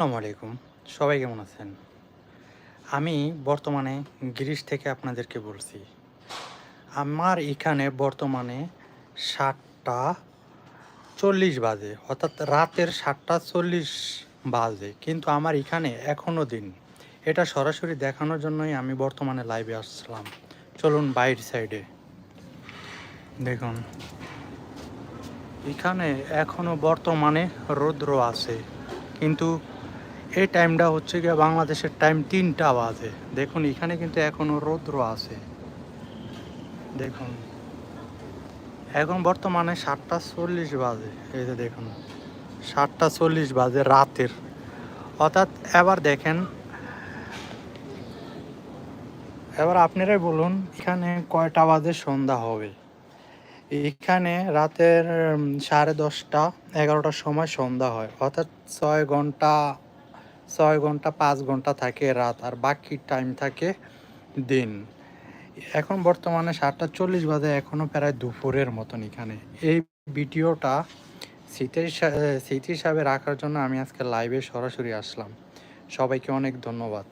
আসসালামু আলাইকুম। সবাই কেমন আছেন? আমি বর্তমানে গ্রিস থেকে আপনাদেরকে বলছি। আমার এখানে বর্তমানে সাতটা চল্লিশ বাজে, অর্থাৎ রাতের সাতটা চল্লিশ বাজে, কিন্তু আমার এখানে এখনও দিন। এটা সরাসরি দেখানোর জন্যই আমি বর্তমানে লাইভে আসছিলাম চলুন বাইর সাইডে দেখুন, এখানে এখনও বর্তমানে রৌদ্র আছে, কিন্তু এই টাইমটা হচ্ছে গিয়ে বাংলাদেশের টাইম তিনটা বাজে। দেখুন, এখানে কিন্তু এখনও রৌদ্র আছে। দেখুন। এখন বর্তমানে সাতটা চল্লিশ বাজে। এই যে দেখুন, সাতটা চল্লিশ বাজে রাতের। অর্থাৎ এবার দেখেন, এবার আপনারাই বলুন, এখানে কয়টা বাজে সন্ধ্যা হবে? এখানে রাতের সাড়ে দশটা, এগারোটার সময় সন্ধ্যা হয়। অর্থাৎ ছয় ঘণ্টা ছয় ঘণ্টা, পাঁচ ঘণ্টা থাকে রাত আর বাকি টাইম থাকে দিন। এখন বর্তমানে সাতটা চল্লিশ বাজে এখনও প্রায় দুপুরের মতন এখানে। এই ভিডিওটা স্মৃতির স্মৃতি হিসাবে রাখার জন্য আমি আজকে লাইভে সরাসরি আসলাম। সবাইকে অনেক ধন্যবাদ।